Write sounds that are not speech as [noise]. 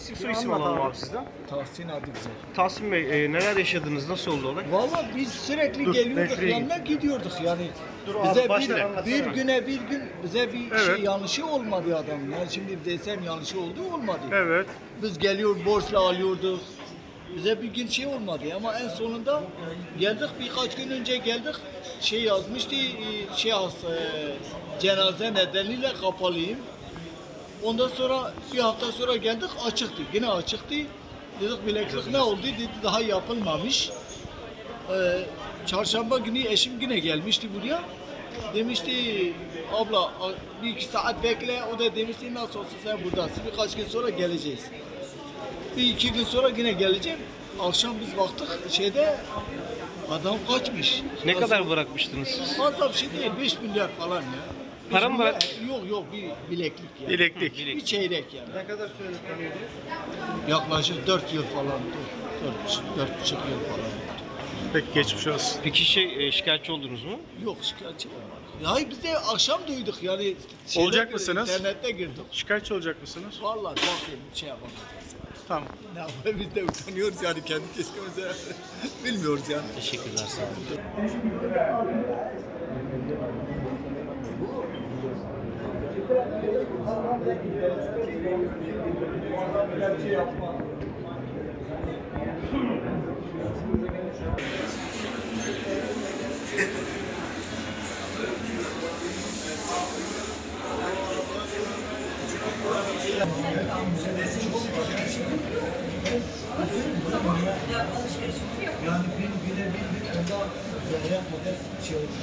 İsim soy isim alalım abi sizden. Tahsin adı güzel. Tahsin Bey e, neler yaşadınız? Nasıl oldu olay? Valla biz sürekli Dur, geliyorduk bekleyin. yanına gidiyorduk yani. Dur abi, bize başla, bir, anlatsana. bir güne bir gün bize bir Evet. şey yanlışı olmadı adam. Yani şimdi desem yanlışı oldu olmadı. Evet. Biz geliyor borçla alıyorduk. Bize bir gün şey olmadı ama en sonunda geldik birkaç gün önce geldik şey yazmıştı e, şey hasta e, cenaze nedeniyle kapalıyım. Ondan sonra bir hafta sonra geldik açıktı. Yine açıktı. Dedik bileklik ne oldu? Dedi daha yapılmamış. Ee, çarşamba günü eşim yine gelmişti buraya. Demişti abla bir iki saat bekle. O da demişti nasıl olsa sen buradasın. Birkaç gün sonra geleceğiz. Bir iki gün sonra yine geleceğim. Akşam biz baktık şeyde adam kaçmış. Ne Nasıl- kadar bırakmıştınız siz? Fazla bir şey değil. 5 milyar falan ya. Para mı bırak- Yok yok bir bileklik yani. Bileklik. Bir çeyrek yani. Ne kadar süre tanıyordunuz? Yaklaşık 4 yıl falan. 4, 4 buçuk yıl falan. Peki geçmiş olsun. Peki şey e, şikayetçi oldunuz mu? Yok şikayetçi olmadık. Ya hayır biz de akşam duyduk yani. şeyde Olacak girdik, mısınız? İnternette girdik. Şikayetçi olacak mısınız? Vallahi bakayım şey yapalım. Tamam. Ne yapalım biz de utanıyoruz yani kendi keşkemize. [laughs] Bilmiyoruz yani. Teşekkürler sağ olun. Yani bir bile bir onda zehre kadar şey oldu.